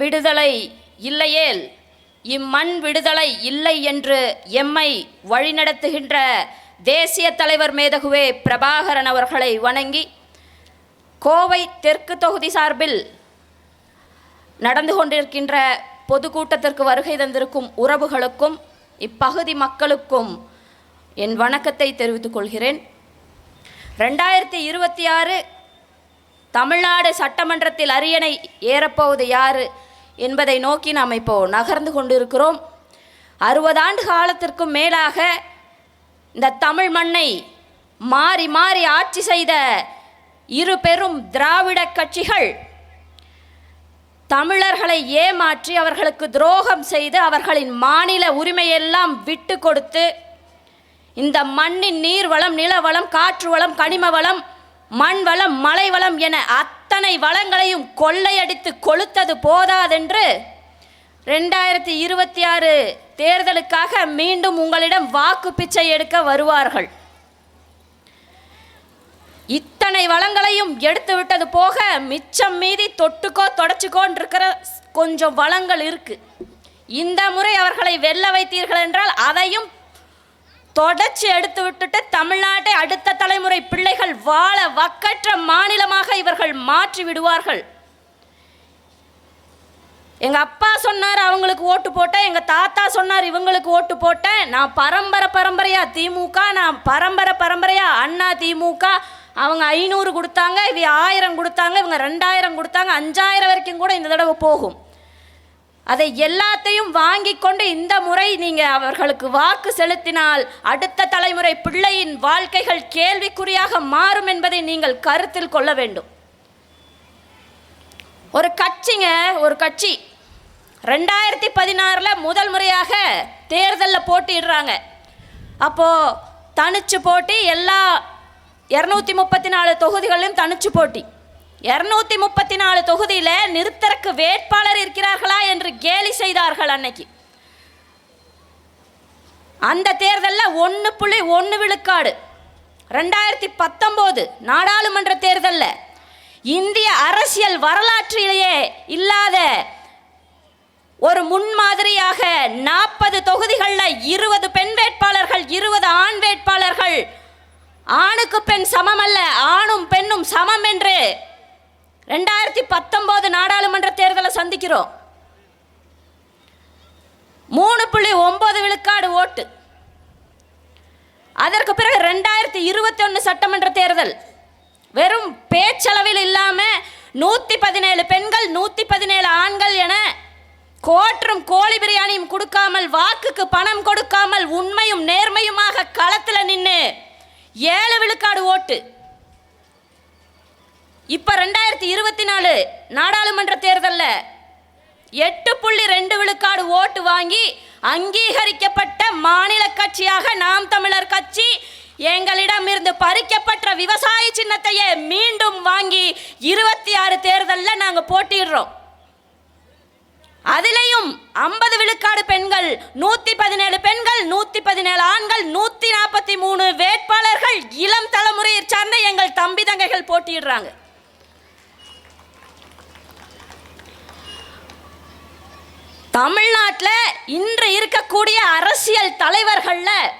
விடுதலை இல்லையேல் இம்மண் விடுதலை இல்லை என்று எம்மை வழிநடத்துகின்ற தேசிய தலைவர் மேதகுவே பிரபாகரன் அவர்களை வணங்கி கோவை தெற்கு தொகுதி சார்பில் நடந்து கொண்டிருக்கின்ற பொதுக்கூட்டத்திற்கு வருகை தந்திருக்கும் உறவுகளுக்கும் இப்பகுதி மக்களுக்கும் என் வணக்கத்தை தெரிவித்துக் கொள்கிறேன். ரெண்டாயிரத்தி இருபத்தி ஆறு தமிழ்நாடு சட்டமன்றத்தில் அரியணை ஏறப்போவது யாரு என்பதை நோக்கி நாம் இப்போ நகர்ந்து கொண்டிருக்கிறோம். அறுபது ஆண்டு காலத்திற்கும் மேலாக இந்த தமிழ் மண்ணை மாறி மாறி ஆட்சி செய்த இரு பெரும் திராவிட கட்சிகள் தமிழர்களை ஏமாற்றி அவர்களுக்கு துரோகம் செய்து அவர்களின் மாநில உரிமையெல்லாம் விட்டு கொடுத்து இந்த மண்ணின் நீர்வளம் நிலவளம் காற்று வளம் கனிம வளம் மண் வளம் மலை வளம் என அத்தனை வளங்களையும் கொள்ளையடித்து கொளுத்தது போதாதென்று ரெண்டாயிரத்தி இருபத்தி ஆறு தேர்தலுக்காக மீண்டும் உங்களிடம் வாக்கு பிச்சை எடுக்க வருவார்கள். இத்தனை வளங்களையும் எடுத்து விட்டது போக மிச்சம் மீதி தொட்டுக்கோ தொடச்சிக்கோன்னு இருக்கிற கொஞ்சம் வளங்கள் இருக்கு. இந்த முறை அவர்களை வெல்ல வைத்தீர்கள் என்றால் அதையும் தொடச்சி எடுத்து விட்டுட்டு தமிழ்நாட்டை அடுத்த தலைமுறை பிள்ளைகள் வாழ வக்கற்ற மாநிலமாக இவர்கள் மாற்றி விடுவார்கள். எங்க அப்பா சொன்னார் அவங்களுக்கு ஓட்டு போட்டேன். எங்க தாத்தா சொன்னார் இவங்களுக்கு ஓட்டு போட்டேன். நான் பரம்பரை பரம்பரையா திமுக நான் பரம்பரை பரம்பரையா அண்ணா திமுக அவங்க ஐநூறு கொடுத்தாங்க இவ ஆயிரம் கொடுத்தாங்க இவங்க ரெண்டாயிரம் கொடுத்தாங்க அஞ்சாயிரம் வரைக்கும் கூட இந்த தடவை போகும். அதை எல்லாத்தையும் வாங்கி கொண்டு இந்த முறை நீங்கள் அவர்களுக்கு வாக்கு செலுத்தினால் அடுத்த தலைமுறை பிள்ளையின் வாழ்க்கைகள் கேள்விக்குறியாக மாறும் என்பதை நீங்கள் கருத்தில் கொள்ள வேண்டும். ஒரு கட்சிங்க ஒரு கட்சி ரெண்டாயிரத்தி பதினாறில் முதல் முறையாக தேர்தலில் போட்டிடுறாங்க அப்போது தனிச்சு போட்டி எல்லா இரநூத்தி முப்பத்தி நாலு தொகுதிகளிலும் தனிச்சு போட்டி. இரநூத்தி முப்பத்தி நாலு தொகுதியில் நிறுத்தறக்கு வேட்பாளர் இருக்கிறார்களா என்று அன்னைக்கு. அந்த தேர்தலில் ஒன்று புள்ளி ஒன்று விழுக்காடு. ரெண்டாயிரத்தி பத்தொம்போது நாடாளுமன்ற தேர்தலில் இந்திய அரசியல் வரலாற்றிலேயே இல்லாத ஒரு முன்மாதிரியாக நாற்பது தொகுதிகளில் இருபது பெண் வேட்பாளர்கள் இருபது ஆண் வேட்பாளர்கள் ஆணுக்கு பெண் சமம் அல்ல ஆணும் பெண்ணும் சமம் என்று ரெண்டாயிரத்தி பத்தொன்பது நாடாளுமன்ற தேர்தலை சந்திக்கிறோம். மூணு புள்ளி ஒன்பது விழுக்காடு ஓட்டு. அதற்கு பிறகு ரெண்டாயிரத்தி இருபத்தி ஒன்று சட்டமன்ற தேர்தல். வெறும் பேச்சளவில் இல்லாமல் நூற்றி பதினேழு பெண்கள் நூற்றி பதினேழு ஆண்கள் என கோற்றும் கோழி பிரியாணியும் கொடுக்காமல் வாக்குக்கு பணம் கொடுக்காமல் உண்மையும் நேர்மையுமாக களத்தில் நின்று ஏழு விழுக்காடு ஓட்டு. இப்போ ரெண்டாயிரத்தி இருபத்தி நாலு நாடாளுமன்ற தேர்தலில் எட்டு புள்ளி ரெண்டு விழுக்காடு ஓட்டு வாங்கி அங்கீகரிக்கப்பட்ட மாநில கட்சியாக நாம் தமிழர் கட்சி எங்களிடம் இருந்து பறிக்கப்பட்ட விவசாய சின்னத்தையே மீண்டும் வாங்கி இருபத்தி ஆறு தேர்தலில் நாங்கள் போட்டிடுறோம் அதிலையும் ஐம்பது விழுக்காடு பெண்கள் நூற்றி பதினேழு பெண்கள் நூற்றி பதினேழு ஆண்கள் நூற்றி நாற்பத்தி மூணு வேட்பாளர்கள் இளம் தலைமுறையை சார்ந்த எங்கள் தம்பி தங்கைகள் போட்டியிடுறாங்க. தமிழ்நாட்டில் இன்று இருக்கக்கூடிய அரசியல் தலைவர்களில்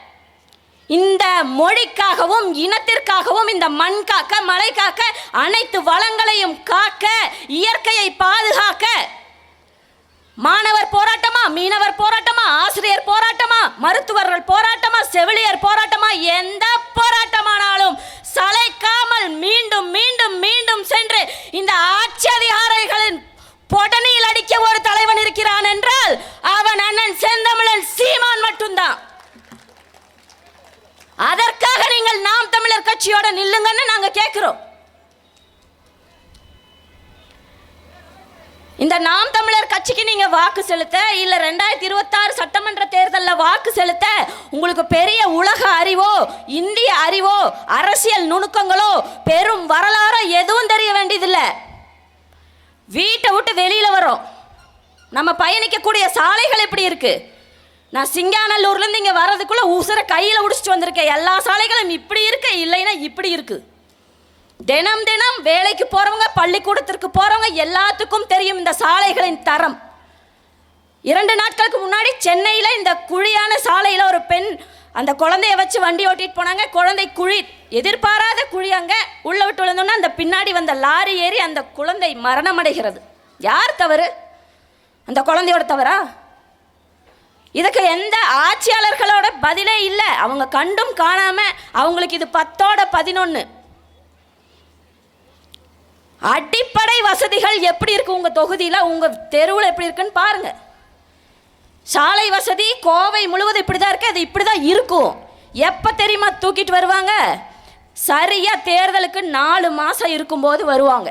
இந்த மொழிக்காகவும் இனத்திற்காகவும் இந்த மண் காக்க மலை காக்க அனைத்து வளங்களையும் காக்க இயற்கையை பாதுகாக்க மாணவர் போராட்டமா மீனவர் போராட்டமா ஆசிரியர் போராட்டமா மருத்துவர்கள் போராட்டமா செவிலியர் போராட்டமா எந்த போராட்டமானாலும் சளைக்காமல் மீண்டும் மீண்டும் மீண்டும் சென்று இந்த ஆட்சி அதிகாரிகளின் பொடனியில் அடிக்க ஒரு தலைவன் இருக்கிறான் என்றால் அவன் அண்ணன் செந்தமிழன் சீமான் மட்டும்தான். அதற்காக நீங்கள் நாம் தமிழர் கட்சியோட நில்லுங்கன்னு நாங்க கேட்கிறோம் இந்த நாம் தமிழர் கட்சிக்கு நீங்க வாக்கு செலுத்த இல்ல ரெண்டாயிரத்தி இருபத்தாறு சட்டமன்ற தேர்தலில் வாக்கு செலுத்த உங்களுக்கு பெரிய உலக அறிவோ இந்திய அறிவோ அரசியல் நுணுக்கங்களோ பெரும் வரலாறோ எதுவும் தெரிய வேண்டியதில்லை. வீட்டை விட்டு வெளியில் வரோம் நம்ம பயணிக்கக்கூடிய சாலைகள் எப்படி இருக்கு? நான் சிங்காநல்லூர்லேருந்து இங்கே வர்றதுக்குள்ளே உசுர கையில் உடிச்சிட்டு வந்திருக்கேன். எல்லா சாலைகளும் இப்படி இருக்கு? இல்லைன்னா இப்படி இருக்கு. தினம் தினம் வேலைக்கு போகிறவங்க பள்ளிக்கூடத்திற்கு போகிறவங்க எல்லாத்துக்கும் தெரியும் இந்த சாலைகளின் தரம். இரண்டு நாட்களுக்கு முன்னாடி சென்னையில் இந்த குழியான சாலையில் ஒரு பெண் அந்த குழந்தைய வச்சு வண்டி ஓட்டிட்டு போனாங்க. குழந்தை குழி எதிர்பாராத குழி அங்கே உள்ள விட்டு விழுந்தோன்னா அந்த பின்னாடி வந்த லாரி ஏறி அந்த குழந்தை மரணமடைகிறது. யார் தவறு? அந்த குழந்தையோட தவறா? இதுக்கு எந்த ஆட்சியாளர்களோட பதிலே இல்லை. அவங்க கண்டும் காணாம அவங்களுக்கு இது பத்தோட பதினொன்று அடிப்படை வசதிகள் எப்படி இருக்கு உங்க தொகுதியில்? உங்க தெருவில் எப்படி இருக்குன்னு பாருங்க. சாலை வசதி கோவை முழுவதும் இப்படி தான் இருக்கு அது இப்படி தான் இருக்கும். எப்போ தெரியுமா தூக்கிட்டு வருவாங்க? சரியாக தேர்தலுக்கு நாலு மாதம் இருக்கும்போது வருவாங்க.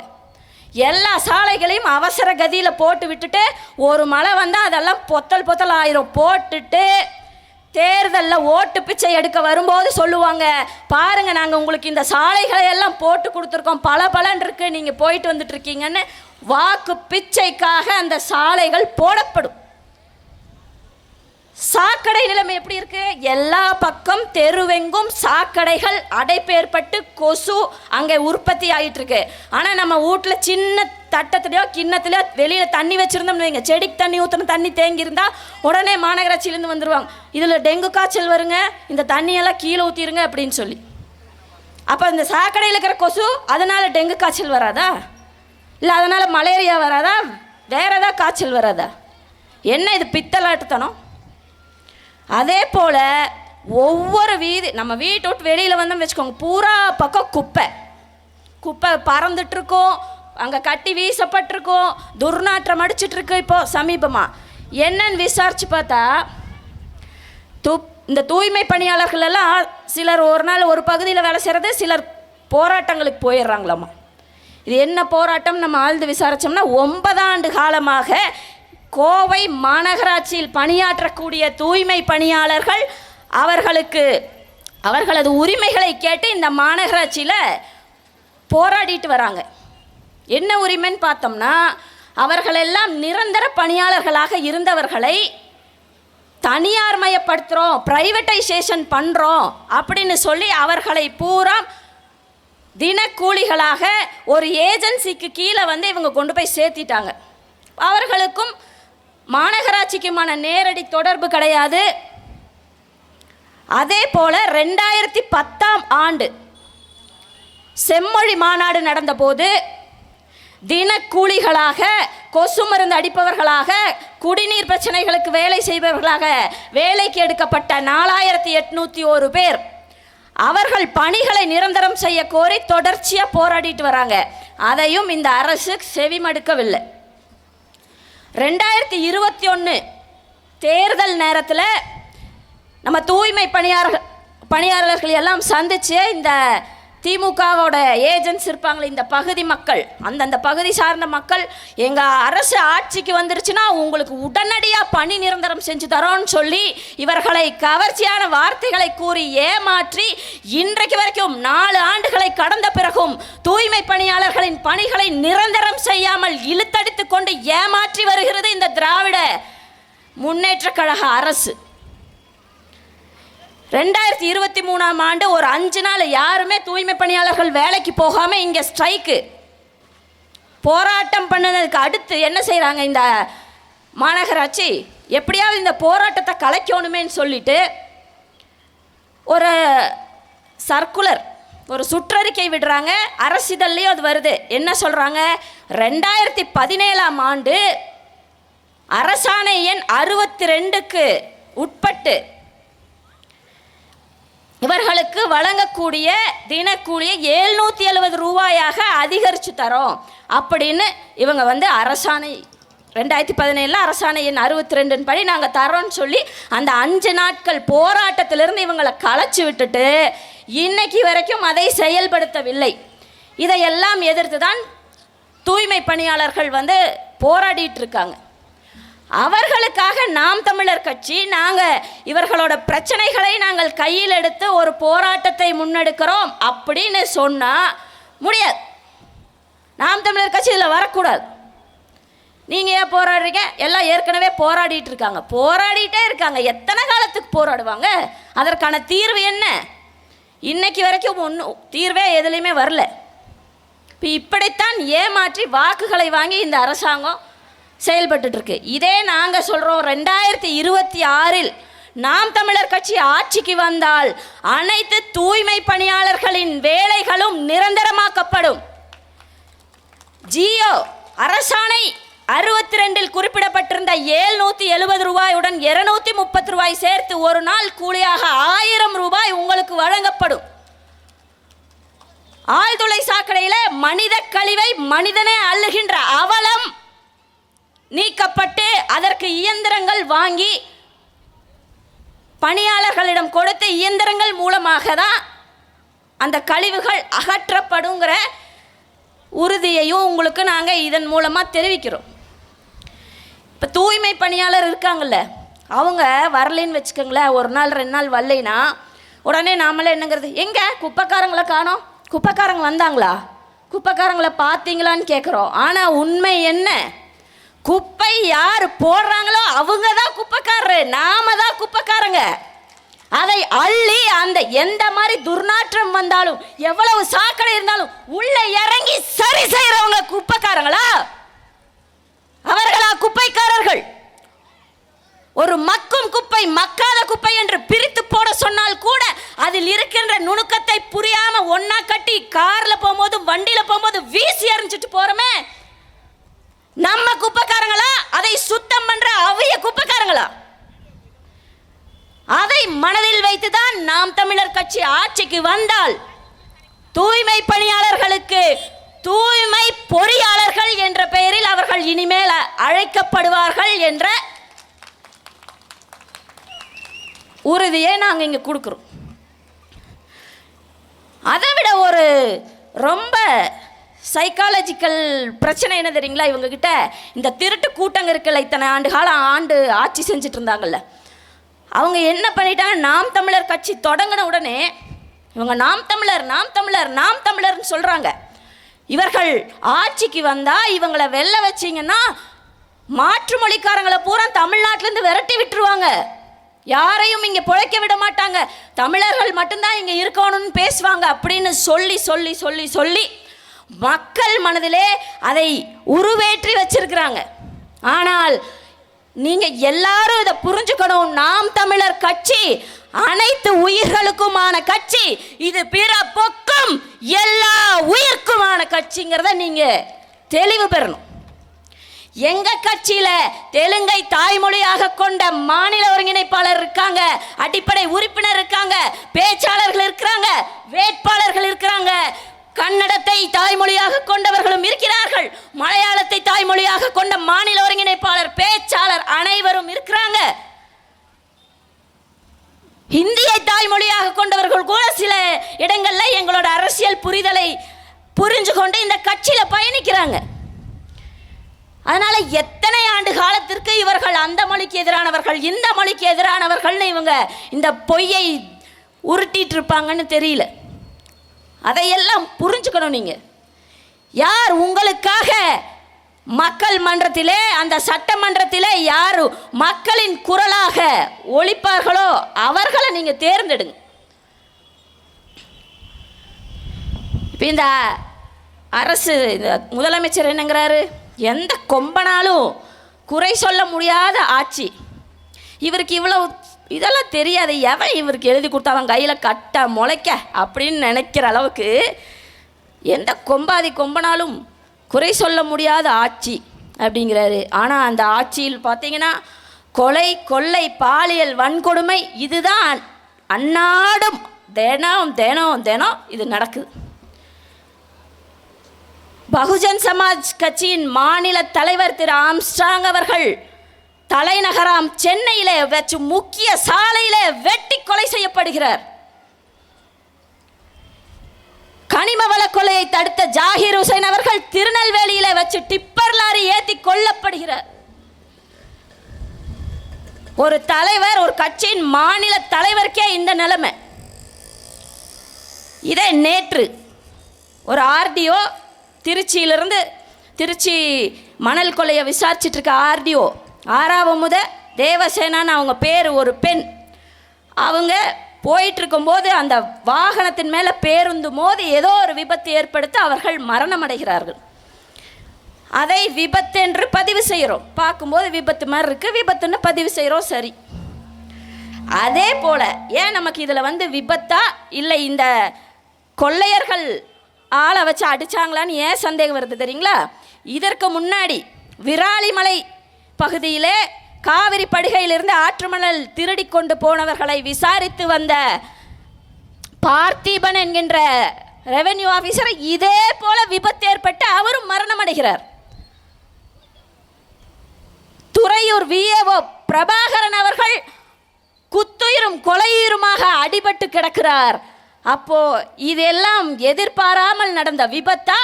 எல்லா சாலைகளையும் அவசர கதியில் போட்டு விட்டுட்டு ஒரு மழை வந்தால் அதெல்லாம் பொத்தல் பொத்தல் ஆயிரும். போட்டுட்டு தேர்தலில் ஓட்டு பிச்சை எடுக்க வரும்போது சொல்லுவாங்க பாருங்க நாங்கள் உங்களுக்கு இந்த சாலைகளை எல்லாம் போட்டு கொடுத்துருக்கோம். பல பலன் இருக்கு. நீங்கள் போயிட்டு வந்துட்டு இருக்கீங்கன்னு. வாக்கு பிச்சைக்காக அந்த சாலைகள் போடப்படும். சாக்கடை நிலைமை எப்படி இருக்கு? எல்லா பக்கம் தெருவெங்கும் சாக்கடைகள் அடைப்பேற்பட்டு கொசு அங்கே உற்பத்தி ஆகிட்டு இருக்கு ஆனால் நம்ம வீட்டில் சின்ன தட்டத்துலையோ கிண்ணத்துலையோ வெளியில் தண்ணி வச்சுருந்தோம்னு வைங்க. செடிக்கு தண்ணி ஊற்றணும் தண்ணி தேங்கி உடனே மாநகராட்சியிலேருந்து வந்துடுவாங்க இதில் டெங்கு காய்ச்சல் வருங்க இந்த தண்ணியெல்லாம் கீழே ஊற்றிருங்க அப்படின்னு சொல்லி. அப்போ இந்த சாக்கடையில் இருக்கிற கொசு அதனால் டெங்கு காய்ச்சல் வராதா? இல்லை அதனால் மலேரியா வராதா? வேறு ஏதாவது காய்ச்சல் வராதா? என்ன இது பித்தலாட்டுத்தனம்? அதே போல் ஒவ்வொரு வீதி நம்ம வீட்டை விட்டு வெளியில் வந்தோம்னு வச்சுக்கோங்க பூரா பக்கம் குப்பை. குப்பை பறந்துட்டுருக்கோம் அங்கே கட்டி வீசப்பட்டிருக்கும் துர்நாற்றம் அடிச்சிட்ருக்கு இப்போது சமீபமாக என்னன்னு விசாரித்து பார்த்தா துப் இந்த தூய்மை பணியாளர்கள் எல்லாம் சிலர் ஒரு நாள் ஒரு பகுதியில் வேலை செய்கிறது சிலர் போராட்டங்களுக்கு போயிடுறாங்களாம்மா இது என்ன போராட்டம் நம்ம ஆழ்ந்து விசாரிச்சோம்னா ஒன்பதாண்டு காலமாக கோவை மாநகராட்சியில் பணியாற்றக்கூடிய தூய்மை பணியாளர்கள் அவர்களுக்கு அவர்களது உரிமைகளை கேட்டு இந்த மாநகராட்சியில் போராடிட்டு வராங்க. என்ன உரிமைன்னு பார்த்தோம்னா அவர்களெல்லாம் நிரந்தர பணியாளர்களாக இருந்தவர்களை தனியார் மயப்படுத்துகிறோம் ப்ரைவேட்டைசேஷன் பண்ணுறோம் அப்படின்னு சொல்லி அவர்களை பூரா தினக்கூலிகளாக ஒரு ஏஜென்சிக்கு கீழே வந்து இவங்க கொண்டு போய் சேர்த்திட்டாங்க. அவர்களுக்கும் மாநகராட்சிக்குமான நேரடி தொடர்பு கிடையாது. அதே போல் ரெண்டாயிரத்தி பத்தாம் ஆண்டு செம்மொழி மாநாடு நடந்தபோது தினக்கூலிகளாக கொசு மருந்து அடிப்பவர்களாக குடிநீர் பிரச்சனைகளுக்கு வேலை செய்பவர்களாக வேலைக்கு எடுக்கப்பட்ட நாலாயிரத்தி எட்நூற்றி ஒரு பேர். அவர்கள் பணிகளை நிரந்தரம் செய்ய கோரி தொடர்ச்சியாக போராடிட்டு வராங்க. அதையும் இந்த அரசு செவிமடுக்கவில்லை. ரெண்டாயிரத்தி இருபத்தி ஒன்று தேர்தல் நேரத்தில் நம்ம தூய்மை பணியாளர்கள் பணியாளர்கள் எல்லாம் சந்தித்து இந்த திமுகவோட ஏஜென்ட்ஸ் இருப்பாங்களே இந்த பகுதி மக்கள் அந்தந்த பகுதி சார்ந்த மக்கள் எங்கள் அரசு ஆட்சிக்கு வந்துருச்சுன்னா உங்களுக்கு உடனடியாக பணி நிரந்தரம் செஞ்சு தரோன்னு சொல்லி இவர்களை கவர்ச்சியான வார்த்தைகளை கூறி ஏமாற்றி இன்றைக்கு வரைக்கும் நாலு ஆண்டுகளை கடந்த பிறகும் தூய்மை பணியாளர்களின் பணிகளை நிரந்தரம் செய்யாமல் இழுத்தடித்து கொண்டு ஏமாற்றி வருகிறது இந்த திராவிட முன்னேற்ற கழக அரசு. ரெண்டாயிரத்தி இருபத்தி மூணாம் ஆண்டு ஒரு அஞ்சு நாள் யாருமே தூய்மை பணியாளர்கள் வேலைக்கு போகாமல் இங்கே ஸ்ட்ரைக்கு போராட்டம் பண்ணதுக்கு அடுத்து என்ன செய்கிறாங்க இந்த மாநகராட்சி? எப்படியாவது இந்த போராட்டத்தை கலைக்கணுமேன்னு சொல்லிட்டு ஒரு சர்க்குலர் ஒரு சுற்றறிக்கை விடுறாங்க. அரசிதழ்லையும் அது வருது. என்ன சொல்கிறாங்க ரெண்டாயிரத்தி பதினேழாம் ஆண்டு அரசாணை எண் அறுபத்தி ரெண்டுக்கு உட்பட்டு இவர்களுக்கு வழங்கக்கூடிய தினக்கூலியை ஏழ்நூற்றி எழுபது ரூபாயாக அதிகரித்து தரோம். அப்படின்னு இவங்க வந்து அரசாணை ரெண்டாயிரத்தி பதினேழில் அரசாணை எண் அறுபத்தி ரெண்டுன்னு படி நாங்கள் தரோன்னு சொல்லி அந்த அஞ்சு நாட்கள் போராட்டத்திலிருந்து இவங்களை களைச்சி விட்டுட்டு இன்னைக்கு வரைக்கும் அதை செயல்படுத்தவில்லை. இதையெல்லாம் எதிர்த்து தான் தூய்மை பணியாளர்கள் வந்து போராடிட்டு இருக்காங்க. அவர்களுக்காக நாம் தமிழர் கட்சி நாங்கள் இவர்களோட பிரச்சனைகளை நாங்கள் கையில் எடுத்து ஒரு போராட்டத்தை முன்னெடுக்கிறோம் அப்படின்னு சொன்னால் முடியாது. நாம் தமிழர் கட்சி இதில் வரக்கூடாது. நீங்கள் ஏன் போராடுறீங்க? எல்லாம் ஏற்கனவே போராடிட்டு இருக்காங்க. போராடிட்டே இருக்காங்க. எத்தனை காலத்துக்கு போராடுவாங்க? அதற்கான தீர்வு என்ன? இன்னைக்கு வரைக்கும் ஒன்றும் தீர்வே எதுலேயுமே வரல. இப்போ இப்படித்தான் ஏமாற்றி வாக்குகளை வாங்கி இந்த அரசாங்கம் செயல்பட்டுருக்கு இதே நாங்கள் சொல்கிறோம் ரெண்டாயிரத்தி இருபத்தி ஆறில் நாம் தமிழர் கட்சி ஆட்சிக்கு வந்தால் அனைத்து தூய்மை பணியாளர்களின் வேலைகளும் நிரந்தரமாக்கப்படும். ஜியோ அரசாணை அறுபத்தி ரெண்டில் குறிப்பிடப்பட்டிருந்த ஏழ்நூத்தி எழுபது ரூபாயுடன் இருநூத்தி முப்பது ரூபாய் சேர்த்து ஒரு நாள் கூலியாக ஆயிரம் ரூபாய் உங்களுக்கு வழங்கப்படும். ஆழ்துளை சாக்கடையில் மனித கழிவை மனிதனே அள்ளுகின்ற அவலம் நீக்கப்பட்டு அதற்கு இயந்திரங்கள் வாங்கி பணியாளர்களிடம் கொடுத்த இயந்திரங்கள் மூலமாக தான் அந்த கழிவுகள் அகற்றப்படுங்கிற உறுதியையும் உங்களுக்கு நாங்கள் இதன் மூலமாக தெரிவிக்கிறோம். இப்போ தூய்மை பணியாளர் இருக்காங்கல்ல அவங்க வரலைன்னு வச்சுக்கோங்களேன் ஒரு நாள் ரெண்டு நாள் வரலைன்னா உடனே நாமளே என்னங்கிறது எங்கே? குப்பைக்காரங்களை காணோம்? குப்பைக்காரங்க வந்தாங்களா? குப்பைக்காரங்களை பார்த்தீங்களான்னு கேட்குறோம் ஆனால் உண்மை என்ன? குப்பை யார் போடுறாங்களோ அவங்க தான் குப்பைக்காரரு. நாம தான் குப்பைக்காரங்க. அதை அள்ளி அந்த எந்த மாதிரி துர்நாற்றம் வந்தாலும் எவ்வளவு சாக்கடை இருந்தாலும் உள்ள இறங்கி சரி செய்யறவங்க குப்பைக்காரங்களா? அவர்களா குப்பைக்காரர்கள்? ஒரு மக்கும் குப்பை மக்காத குப்பை என்று பிரித்து போட சொன்னால் கூட அதில் இருக்கின்ற நுணுக்கத்தை புரியாம ஒண்ணா கட்டி கார்ல போகும்போது வண்டியில போகும்போது வீசி எறிஞ்சிட்டு போறோமே நம்ம குப்பைக்காரங்களா அதை சுத்தம் பண்ற அவைய குப்பைக்காரங்களா அதை மனதில் வைத்துதான் நாம் தமிழர் கட்சி ஆட்சிக்கு வந்தால் தூய்மை பணியாளர்களுக்கு தூய்மை பொறியாளர்கள் என்ற பெயரில் அவர்கள் இனிமேல் அழைக்கப்படுவார்கள் என்ற உறுதியை நாங்கள் இங்கே கொடுக்குறோம். அதை விட ஒரு ரொம்ப சைக்காலஜிக்கல் பிரச்சனை என்ன தெரியுங்களா? இவங்ககிட்ட இந்த திருட்டு கூட்டங்க இருக்கல இத்தனை ஆண்டு காலம் ஆண்டு ஆட்சி செஞ்சுட்டு இருந்தாங்கல்ல. அவங்க என்ன பண்ணிட்டாங்க? நாம் தமிழர் கட்சி தொடங்கின உடனே இவங்க நாம் தமிழர் நாம் தமிழர் நாம் தமிழர்னு சொல்கிறாங்க இவர்கள் ஆட்சிக்கு வந்தால் இவங்களை வெல்ல வச்சிங்கன்னா மாற்று மொழிக்காரங்களை பூரா தமிழ்நாட்டிலேருந்து விரட்டி விட்டுருவாங்க. யாரையும் இங்கே பிழைக்க விட மாட்டாங்க. தமிழர்கள் மட்டும்தான் இங்கே இருக்கணும்னு பேசுவாங்க அப்படின்னு சொல்லி சொல்லி சொல்லி சொல்லி மக்கள் மனதிலே அதை உருவேற்றி வச்சிருக்கிறாங்க. ஆனால் நீங்க எல்லாரும் இதை புரிஞ்சுக்கணும். நாம் தமிழர் கட்சி அனைத்து உயிர்களுக்குமான கட்சி இது பிறப்புக்கும் எல்லா உயிர்க்குமான கட்சிங்கிறத நீங்க தெளிவு பெறணும். எங்க கட்சியில தெலுங்கை தாய்மொழியாக கொண்ட மாநில ஒருங்கிணைப்பாளர் இருக்காங்க அடிப்படை உறுப்பினர் இருக்காங்க பேச்சு இருக்கிறாங்க வேட்பாளர்கள் இருக்கிறாங்க கன்னடத்தை தாய்மொழியாக கொண்டவர்களும் இருக்கிறார்கள். மலையாளத்தை தாய்மொழியாக கொண்ட மாநில ஒருங்கிணைப்பாளர் பேச்சாளர் அனைவரும் இருக்கிறாங்க. ஹிந்தியை தாய்மொழியாக கொண்டவர்கள் கூட சில இடங்களில் எங்களோட அரசியல் புரிதலை புரிஞ்சு கொண்டு இந்த கட்சியில் பயணிக்கிறாங்க. அதனால் எத்தனை ஆண்டு காலத்திற்கு இவர்கள் அந்த மொழிக்கு எதிரானவர்கள் இந்த மொழிக்கு எதிரானவர்கள்னு இவங்க இந்த பொய்யை உருட்டிட்டு இருப்பாங்கன்னு தெரியல. அதையெல்லாம் புரிஞ்சுக்கணும் நீங்கள் யார் உங்களுக்காக மக்கள் மன்றத்திலே அந்த சட்டமன்றத்திலே யார் மக்களின் குரலாக ஒழிப்பார்களோ அவர்களை நீங்கள் தேர்ந்தெடுங்க. இப்போ இந்த அரசு இந்த முதலமைச்சர் என்னங்கிறாரு? எந்த கொம்பனாலும் குறை சொல்ல முடியாத ஆட்சி. இவருக்கு இவ்வளோ இதெல்லாம் தெரியாது. எவன் இவருக்கு எழுதி கொடுத்தா அவன் கையில் கட்ட முளைக்க அப்படின்னு நினைக்கிற அளவுக்கு எந்த கொம்பாதி கொம்பனாலும் குறை சொல்ல முடியாத ஆட்சி அப்படிங்கிறாரு. ஆனால் அந்த ஆட்சியில் பார்த்தீங்கன்னா கொலை கொள்ளை பாலியல் வன்கொடுமை இதுதான். அன்னாடும் தினம் தினம் தினம் இது நடக்குது. பகுஜன் சமாஜ் கட்சியின் மாநில தலைவர் திரு ஆம்ஸ்டாங் அவர்கள் தலைநகராம் சென்னையிலே வச்சு முக்கிய சாலையிலே வெட்டி கொலை செய்யப்படுகிறார். கனிம வள கொலையை தடுத்த ஜாகிர் ஹுசைன் அவர்கள் திருநெல்வேலியில வச்சு டிப்பர் லாரி ஏத்தி கொல்லப்படுகிறார். ஒரு தலைவர் ஒரு கட்சியின் மாநில தலைவருக்கே இந்த நிலைமை. இதே நேற்று ஒரு ஆர்டிஓ திருச்சியிலிருந்து திருச்சி மணல் கொலையை விசாரிச்சிட்டு இருக்க ஆர்டிஓ ஆறாவது முத தேவசேனான்னு அவங்க பேர் ஒரு பெண். அவங்க போயிட்டுருக்கும்போது அந்த வாகனத்தின் மேலே பேருந்து மோதி ஏதோ ஒரு விபத்து ஏற்படுத்தி அவர்கள் மரணம் அடைகிறார்கள் அதை விபத்து என்று பதிவு செய்கிறோம். பார்க்கும்போது விபத்து மாதிரி இருக்குது விபத்துன்னு பதிவு செய்கிறோம். சரி. அதே போல் ஏன் நமக்கு இதில் வந்து விபத்தா? இல்லை இந்த கொள்ளையர்கள் ஆளை வச்சு அடிச்சாங்களான்னு ஏன் சந்தேகம் வருது தெரியுங்களா? இதற்கு முன்னாடி விராலிமலை பகுதியிலே காவிரி படுகையிலிருந்து ஆற்றுமணல் திருடி கொண்டு போனவர்களை விசாரித்து வந்த பார்த்திபன் என்கின்ற ரெவென்யூ ஆஃபீஸர் இதே போல விபத்து ஏற்பட்டு அவரும் மரணம் அடைகிறார் துறையூர் விஏஓ பிரபாகரன் அவர்கள் குத்துயிரும் கொலையுயிருமாக அடிபட்டு கிடக்கிறார். அப்போ இதெல்லாம் எதிர்பாராமல் நடந்த விபத்தா?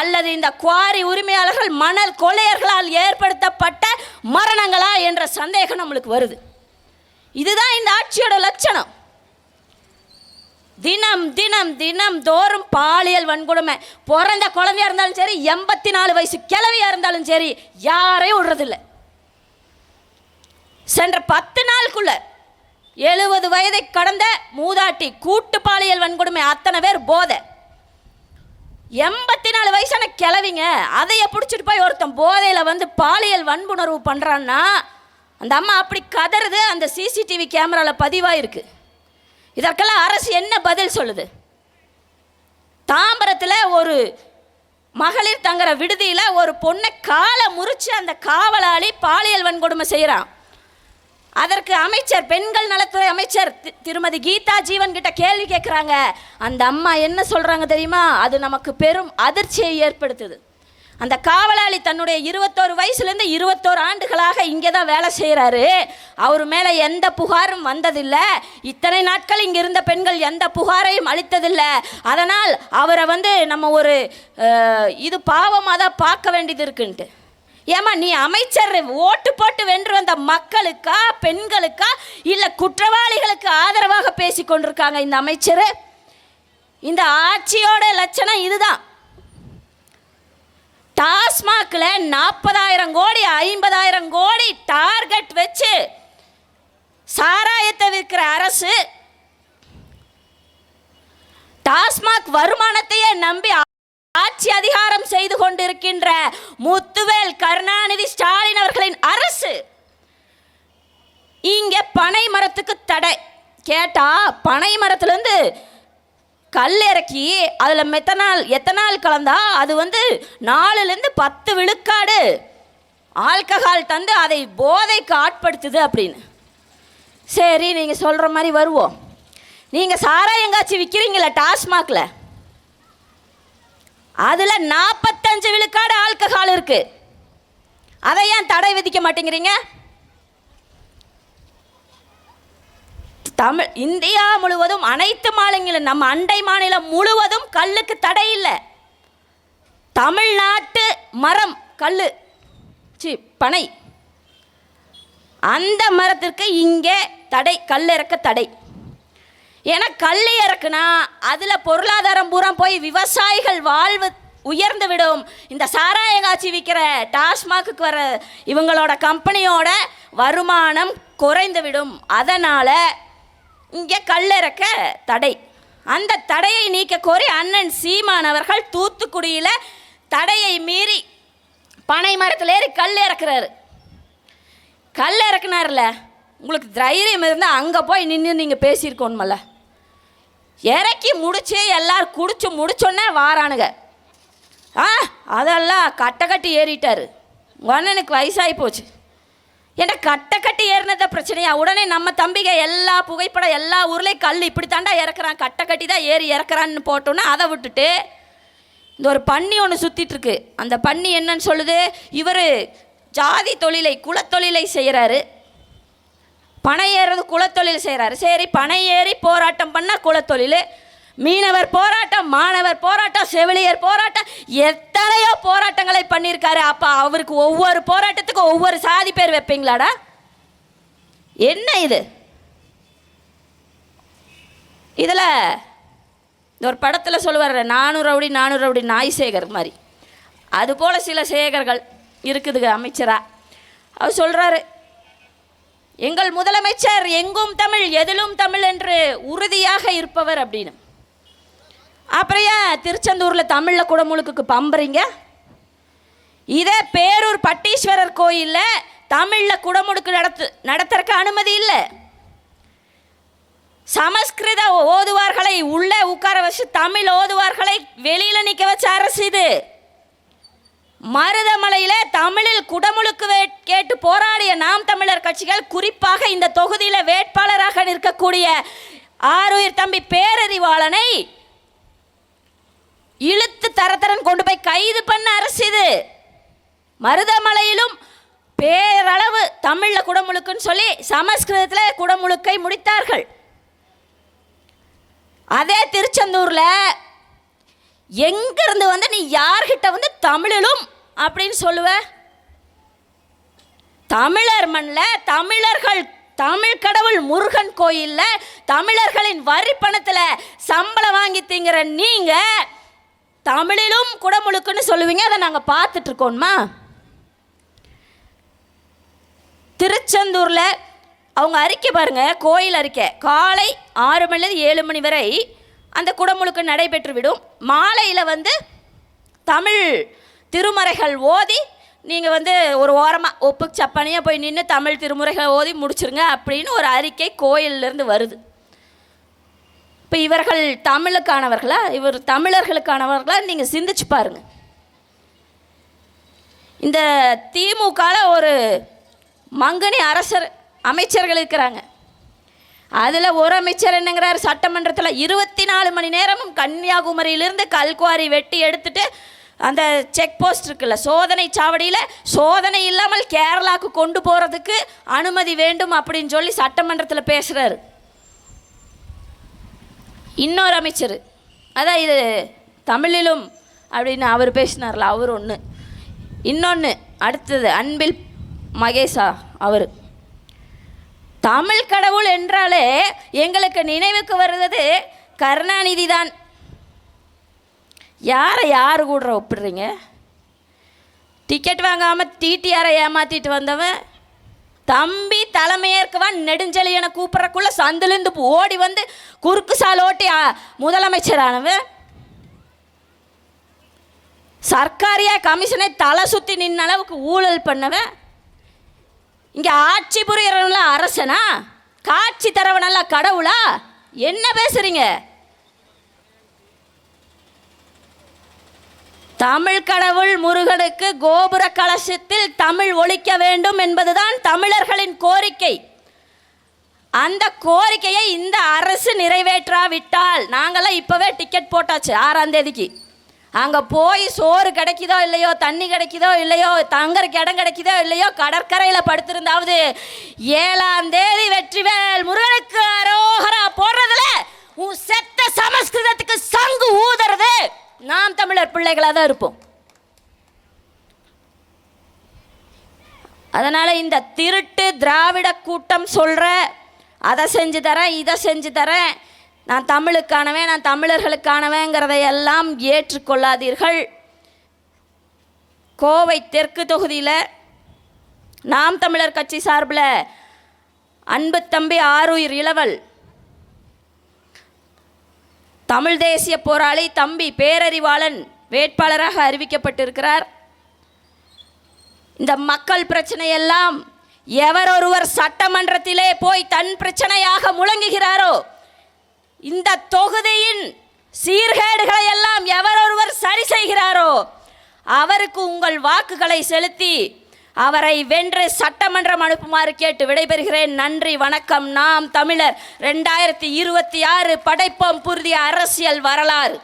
அல்லது இந்த குவாரி உரிமையாளர்கள் மணல் கொள்ளையர்களால் ஏற்படுத்தப்பட்ட மரணங்களா என்ற சந்தேகம் நம்மளுக்கு வருது. இதுதான் இந்த ஆட்சியோட லட்சணம். தினம் தினம் தினம் தோறும் பாலியல் வன்கொடுமை. பிறந்த குழந்தையா இருந்தாலும் சரி எண்பத்தி நாலு வயசு கிழவியா இருந்தாலும் சரி யாரையும் விடுறதில்லை. சென்ற பத்து நாளுக்குள்ள எழுபது வயதை கடந்த மூதாட்டி கூட்டு பாலியல் வன்கொடுமை அத்தனை பேர் போதை. எண்பத்தி நாலு வயசான கிளவிங்க அதைய பிடிச்சிட்டு போய் ஒருத்தன் போதையில் வந்து பாலியல் வன்புணர்வு பண்ணுறான்னா அந்த அம்மா அப்படி கதறது அந்த சிசிடிவி கேமராவில் பதிவாயிருக்கு. இதற்கெல்லாம் அரசு என்ன பதில் சொல்லுது? தாம்பரத்தில் ஒரு மகளிர் தங்குற விடுதியில் ஒரு பொண்ணை காலை முறிச்சு அந்த காவலாளி பாலியல் வன்கொடுமை செய்கிறான் அதற்கு அமைச்சர் பெண்கள் நலத்துறை அமைச்சர் தி- திருமதி கீதா ஜீவன் கிட்ட கேள்வி கேட்குறாங்க அந்த அம்மா என்ன சொல்கிறாங்க தெரியுமா? அது நமக்கு பெரும் அதிர்ச்சியை ஏற்படுத்துது. அந்த காவலாளி தன்னுடைய இருபத்தோரு வயசுலேருந்து இருபத்தோரு ஆண்டுகளாக இங்கே தான் வேலை செய்கிறாரு அவர் மேலே எந்த புகாரும் வந்ததில்லை. இத்தனை நாட்கள் இங்கே இருந்த பெண்கள் எந்த புகாரையும் அளித்ததில்லை. அதனால் அவரை வந்து நம்ம ஒரு இது பாவமாக தான் பார்க்க வேண்டியது இருக்குன்ட்டு. ஏமா நீ அமைச்சர் ஓட்டு போட்டு வென்று வந்த மக்களுக்கா பெண்களுக்கா இல்லை குற்றவாளிகளுக்கு ஆதரவாக பேசி கொண்டிருக்காங்க இந்த அமைச்சர்? இந்த ஆட்சியோட லட்சணம் இதுதான். டாஸ்மாகில் நாற்பதாயிரம் கோடி ஐம்பதாயிரம் கோடி டார்கெட் வச்சு சாராயத்தை விற்கிற அரசு டாஸ்மாக் வருமானம் ஆட்சி அதிகாரம் செய்து கொண்டிருக்கின்ற முத்துவேல் கருணாநிதி ஸ்டாலின் அவர்களின் அரசு இங்க பனை மரத்துக்கு தடை. கேட்டா பனை மரத்துலேருந்து கல் இறக்கி அதில் மெத்தனால் எத்தனால் கலந்தா அது வந்து நாலுலேருந்து பத்து விழுக்காடு ஆல்கஹால் தந்து அதை போதைக்கு ஆட்படுத்துது அப்படின்னு. சரி நீங்கள் சொல்கிற மாதிரி வருவோம். நீங்கள் சாராயங்காய்ச்சி விற்கிறீங்களே டாஸ்மாகில். அதில் நாற்பத்தஞ்சு விழுக்காடு ஆல்கஹால் இருக்கு. அதை ஏன் தடை விதிக்க மாட்டேங்கிறீங்க? தமிழ் இந்தியா முழுவதும் அனைத்து மாநிலங்களும் நம்ம அண்டை மாநிலம் முழுவதும் கல்லுக்கு தடை இல்லை. தமிழ்நாட்டு மரம் கல் சி பனை. அந்த மரத்திற்கு இங்கே தடை கல் இறக்க தடை. ஏன்னா கல் இறக்குனா அதில் பொருளாதாரம் பூரா போய் விவசாயிகள் வாழ்வு உயர்ந்து விடும். இந்த சாராய காட்சி விற்கிற டாஸ்மாக்கு வர இவங்களோட கம்பெனியோட வருமானம் குறைந்து விடும். அதனால் இங்கே கல்லிறக்க தடை. அந்த தடையை நீக்க கோரி அண்ணன் சீமான் அவர்கள் தூத்துக்குடியில் தடையை மீறி பனை மரத்தில் ஏறி கல் இறக்குறாரு. கல் இறக்குனார்ல உங்களுக்கு தைரியம் இருந்தால் அங்கே போய் நின்று நீங்கள் பேசியிருக்கோணுமல்ல இறக்கி முடிச்சு எல்லாரும் குடிச்சு முடிச்சோன்னே வாரானுங்க. ஆ அதெல்லாம் கட்டை கட்டி ஏறிட்டாரு அண்ணனுக்கு வயசாகி போச்சு. ஏன்னா கட்டை கட்டி ஏறினத பிரச்சனையா? உடனே நம்ம தம்பிக எல்லா புகைப்படம் எல்லா ஊர்லேயும் கல் இப்படி தாண்டா இறக்குறான். கட்டை கட்டி தான் ஏறி இறக்குறான்னு போட்டோன்னா அதை விட்டுட்டு இந்த ஒரு பன்னி ஒன்று சுற்றிட்டுருக்கு அந்த பன்னி என்னன்னு சொல்லுது? இவர் ஜாதி தொழிலை குலத்தொழிலை செய்கிறாரு பனை ஏறுறது குலத்தொழில் செய்கிறாரு சரி பனை ஏறி போராட்டம் பண்ணால் குலத்தொழில். மீனவர் போராட்டம் மாணவர் போராட்டம் செவிலியர் போராட்டம் எத்தனையோ போராட்டங்களை பண்ணியிருக்காரு. அப்போ அவருக்கு ஒவ்வொரு போராட்டத்துக்கும் ஒவ்வொரு சாதி பேர் வைப்பீங்களாடா? என்ன இது? இதில் இந்த ஒரு படத்தில் சொல்லுவார் நானூறு ரவுடி நானூறு ரவுடி நாய் சேகர் மாதிரி அதுபோல் சில சேகர்கள் இருக்குதுங்க அமைச்சரா. அவர் சொல்கிறாரு எங்கள் முதலமைச்சர் எங்கும் தமிழ் எதிலும் தமிழ் என்று உறுதியாக இருப்பவர் அப்படின்னு. அப்புறம் ஏன் திருச்செந்தூரில் தமிழில் குடமுழுக்குக்கு பம்புறீங்க? இதே பேரூர் பட்டீஸ்வரர் கோயிலில் தமிழில் குடமுழுக்கு நடத்து நடத்துறதுக்கு அனுமதி இல்லை. சமஸ்கிருத ஓதுவார்களை உள்ளே உட்கார வச்சு தமிழ் ஓதுவார்களை வெளியில் நிற்க வச்ச அரசு இது. மருதமலையில தமிழில் குடமுழுக்கு கேட்டு போராடிய நாம் தமிழர் கட்சிகள் குறிப்பாக இந்த தொகுதியில வேட்பாளராக நிற்கக்கூடிய ஆருயிர் தம்பி பேரறிவாளனை இழுத்து தரத்தரன் கொண்டு போய் கைது பண்ண அரசு இது. மருதமலையிலும் பேரளவு தமிழில் குடமுழுக்குன்னு சொல்லி சமஸ்கிருதத்தில் குடமுழுக்கை முடித்தார்கள். அதே திருச்செந்தூரில் எங்கிருந்து வந்து நீ யார்கிட்ட வந்து தமிழிலும் அப்படின்னு சொல்லுவ? தமிழர் மண்ணில் தமிழர்கள் தமிழ் கடவுள் முருகன் கோயிலில் தமிழர்களின் வரி பணத்தில் சம்பளம் வாங்கி திங்கிற நீங்கள் தமிழிலும் குடமுழுக்குன்னு சொல்லுவீங்க. அதை நாங்கள் பார்த்துட்ருக்கோம்மா திருச்செந்தூரில் அவங்க அறிக்கை பாருங்கள் கோயில் அறிக்கை. காலை ஆறு மணிலேருந்து ஏழு மணி வரை அந்த குடமுழுக்கு நடைபெற்றுவிடும். மாலையில் வந்து தமிழ் திருமறைகள் ஓதி நீங்கள் வந்து ஒரு ஓரமாக ஒப்பு சப்பனியாக போய் நின்று தமிழ் திருமுறைகளை ஓதி முடிச்சிருங்க அப்படின்னு ஒரு அறிக்கை கோயிலிருந்து வருது. இப்போ இவர்கள் தமிழுக்கானவர்களா? இவர் தமிழர்களுக்கானவர்களா? நீங்கள் சிந்திச்சு பாருங்க. இந்த திமுகவில் ஒரு மங்கனி அரசர் அமைச்சர்கள் இருக்கிறாங்க. அதில் ஒரு அமைச்சர் என்னங்கிறார்? சட்டமன்றத்தில் இருபத்தி நாலு மணி நேரமும் கன்னியாகுமரியிலிருந்து கல்குவாரி வெட்டி எடுத்துட்டு அந்த செக் போஸ்ட் இருக்குல்ல சோதனை சாவடியில் சோதனை இல்லாமல் கேரளாவுக்கு கொண்டு போகிறதுக்கு அனுமதி வேண்டும் அப்படின்னு சொல்லி சட்டமன்றத்தில் பேசுகிறாரு இன்னொரு அமைச்சர் அதான் இது தமிழிலும் அப்படின்னு அவர் பேசினார்ல அவர் ஒன்று இன்னொன்று அடுத்தது அன்பில் மகேஷா அவர். தமிழ் கடவுள் என்றாலே எங்களுக்கு நினைவுக்கு வருவது கருணாநிதி தான் யாரை யார் கூட ஒப்பிடுறீங்க? டிக்கெட் வாங்காமல் டிடிஆரை ஏமாற்றிட்டு வந்தவன் தம்பி தலைமையேற்கவன் நெடுஞ்செழியனை கூப்பிட்றக்குள்ள சந்திலிருந்து ஓடி வந்து குறுக்கு சால் ஓட்டி முதலமைச்சரானவன். சர்க்காரியா கமிஷனை தலை சுற்றி நின்ன அளவுக்கு ஊழல் பண்ணவன். இங்கே ஆட்சி புரியறவன்ல அரசனா? காட்சி தரவனல்ல கடவுளா? என்ன பேசுகிறீங்க தமிழ் கடவுள் முருகனுக்கு கோபுர கலசத்தில் தமிழ் ஒழிக்க வேண்டும் என்பதுதான் தமிழர்களின் கோரிக்கை. அந்த கோரிக்கையை இந்த அரசு நிறைவேற்றாவிட்டால் நாங்களாம் இப்போவே டிக்கெட் போட்டாச்சு ஆறாம் தேதிக்கு. அங்கே போய் சோறு கிடைக்குதோ இல்லையோ தண்ணி கிடைக்குதோ இல்லையோ தங்கறதுக்கு இடம் கிடைக்குதோ இல்லையோ கடற்கரையில் படுத்திருந்தாவது ஏழாம் தேதி வெற்றிவேல் முருகனுக்கு அரோகரா போடுறதுல உன் செத்த சமஸ்கிருதத்துக்கு சங்கு ஊதுறது. நாம் தமிழர் பிள்ளைகளாக தான் இருப்போம். அதனால் இந்த திருட்டு திராவிட கூட்டம் சொல்கிற அதை செஞ்சு தரேன் இதை செஞ்சு தரேன் நான் தமிழுக்கானவன் நான் தமிழர்களுக்கானவங்கிறதையெல்லாம் ஏற்றுக்கொள்ளாதீர்கள். கோவை தெற்கு தொகுதியில் நாம் தமிழர் கட்சி சார்பில் அன்பு தம்பி ஆருயிர் இளவல் தமிழ் தேசிய போராளி தம்பி பேரறிவாளன் வேட்பாளராக அறிவிக்கப்பட்டிருக்கிறார். இந்த மக்கள் பிரச்சனையெல்லாம் எவர் ஒருவர் சட்டமன்றத்திலே போய் தன் பிரச்சனையாக முழங்குகிறாரோ இந்த தொகுதியின் சீர்கேடுகளை எல்லாம் எவர் ஒருவர் சரி செய்கிறாரோ அவருக்கு உங்கள் வாக்குகளை செலுத்தி அவரை வென்று சட்டமன்றம் அனுப்புமாறு கேட்டு விடைபெறுகிறேன். நன்றி வணக்கம். நாம் தமிழர். ரெண்டாயிரத்தி இருபத்தி ஆறு படைப்போம் புரிதிய அரசியல் வரலாறு.